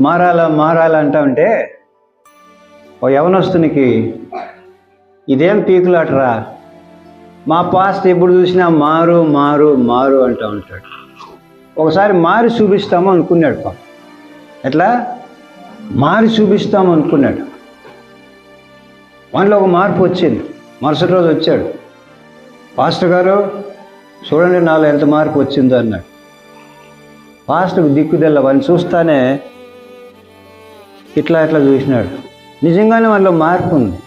మారాలా మారాలా అంటా ఉంటే ఓ యవనస్తునికి ఇదేం పీకులాటరా? మా పాస్ట్ ఎప్పుడు చూసినా మారు మారు మారు అంటూ ఉంటాడు. ఒకసారి మారి చూపిస్తాము అనుకున్నాడు పాప. ఎట్లా? మారి చూపిస్తాము అనుకున్నాడు. వాటిలో ఒక మార్పు వచ్చింది. మరుసటి రోజు వచ్చాడు. పాస్టర్ గారు చూడండి నాలో ఎంత మార్పు వచ్చిందో అన్నాడు. పాస్టర్కు దిక్కుదెల్ల వాడిని చూస్తానే ఇట్లా ఇట్లా చూసినాడు. నిజంగానే వాళ్ళలో మార్పు ఉంది.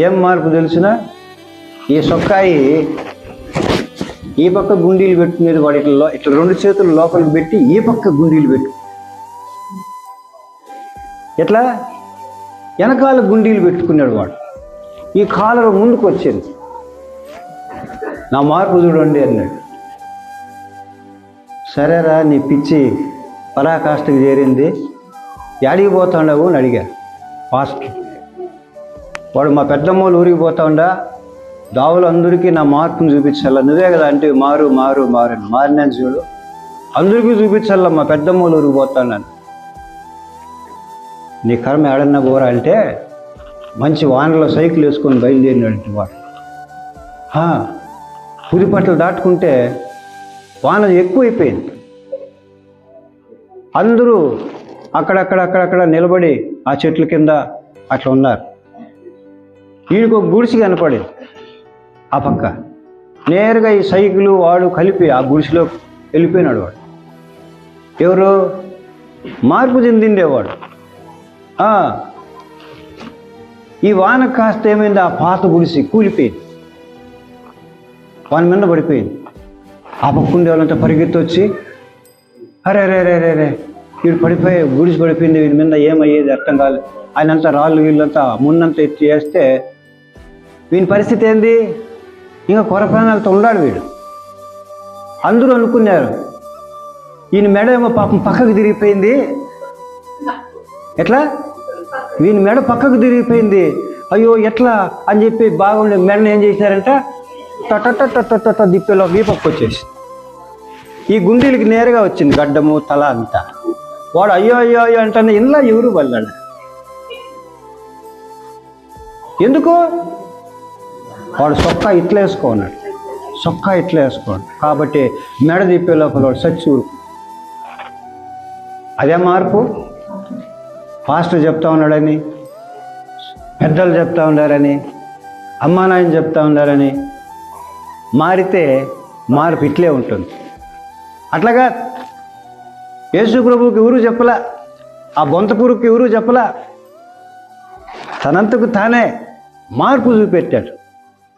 ఏం మార్పు తెలిసినా? ఈ సొక్కాయి ఈ పక్క గుండీలు పెట్టుకునేది వాడు ఇట్లా ఇట్లా రెండు చేతులు లోపలికి పెట్టి ఈ పక్క గుండీలు పెట్టు. ఎట్లా? వెనకాల గుండీలు పెట్టుకున్నాడు వాడు. ఈ కాలర్ ముందుకు వచ్చింది. నా మార్పు చూడండి అన్నాడు. సరేరా నీ పిచ్చి పరాకాష్ఠకు చేరింది. యాడికి పోతాండవు అని అడిగారు ఫాస్ట్. వాడు మా పెద్దమ్మలు ఊరికి పోతాండా. దావులు అందరికీ నా మార్పును చూపించాల? నువ్వే కదా అంటే మారు మారు మారు మారినాను చూడు. అందరికీ చూపించాల మా పెద్దమ్మలు ఊరికి పోతాను నీ కర్మ ఏడన్నా పోరా అంటే మంచి వానలో సైకిల్ వేసుకొని బయలుదేరినట్టు వాడు. హా, పుదిపట్లు దాటుకుంటే వాన ఎక్కువైపోయింది. అందరూ అక్కడక్కడ అక్కడక్కడ నిలబడి ఆ చెట్ల కింద అట్లా ఉన్నారు. ఈయనకు ఒక గుడిసి కనపడింది ఆ పక్క. నేరుగా ఈ సైకిలు వాడు కలిపి ఆ గుడిసెలో వెళ్ళిపోయినాడు వాడు. ఎవరు? మార్పు చెందిండేవాడు. ఈ వాన కాస్త ఏమైంది? ఆ పాత గుడిసి కూలిపోయింది. వాని మీద పడిపోయింది. ఆ పక్కుండే వాళ్ళంతా పరిగెత్తి వచ్చి అరే రే రే రే రే వీడు పడిపోయి గుడిసి పడిపోయింది వీడి మీద ఏమయ్యేది అర్థం కాదు ఆయన రాళ్ళు వీళ్ళంతా మున్నంతా ఎత్తి చేస్తే వీని పరిస్థితి ఏంది? ఇంకా కొరప్రాణాలతో ఉన్నాడు వీడు. అందరూ అనుకున్నారు ఈయన మెడ ఏమో పాపం పక్కకు తిరిగిపోయింది. ఎట్లా? వీని మెడ పక్కకు తిరిగిపోయింది. అయ్యో ఎట్లా అని చెప్పి బాగుండే మెడని ఏం చేశారంట టట దిప్పేలో వీపక్కు వచ్చేసి ఈ గుండీలకి నేరుగా వచ్చింది గడ్డము తల అంతా. వాడు అయ్యో అయ్యో అయ్యో అంటే ఇంట్లో ఎవరు వాళ్ళాడు ఎందుకు? వాడు సొక్కా ఇట్లా వేసుకోన్నాడు సొక్కా ఇట్లా వేసుకోండి కాబట్టి మెడ తిప్పే లోపల వాడు సచ్చి ఊరుకు. అదే మార్పు? పాస్టర్ చెప్తా ఉన్నాడని పెద్దలు చెప్తా ఉన్నారని అమ్మా నాయన చెప్తా ఉన్నారని మారితే మార్పు ఇట్లే ఉంటుంది. అట్లాగా యేసు ప్రభువుకి ఎవరు చెప్పలా ఆ బొంతపురుకి ఎవరు చెప్పలా. తనంతకు తానే మార్పు చూపెట్టాడు.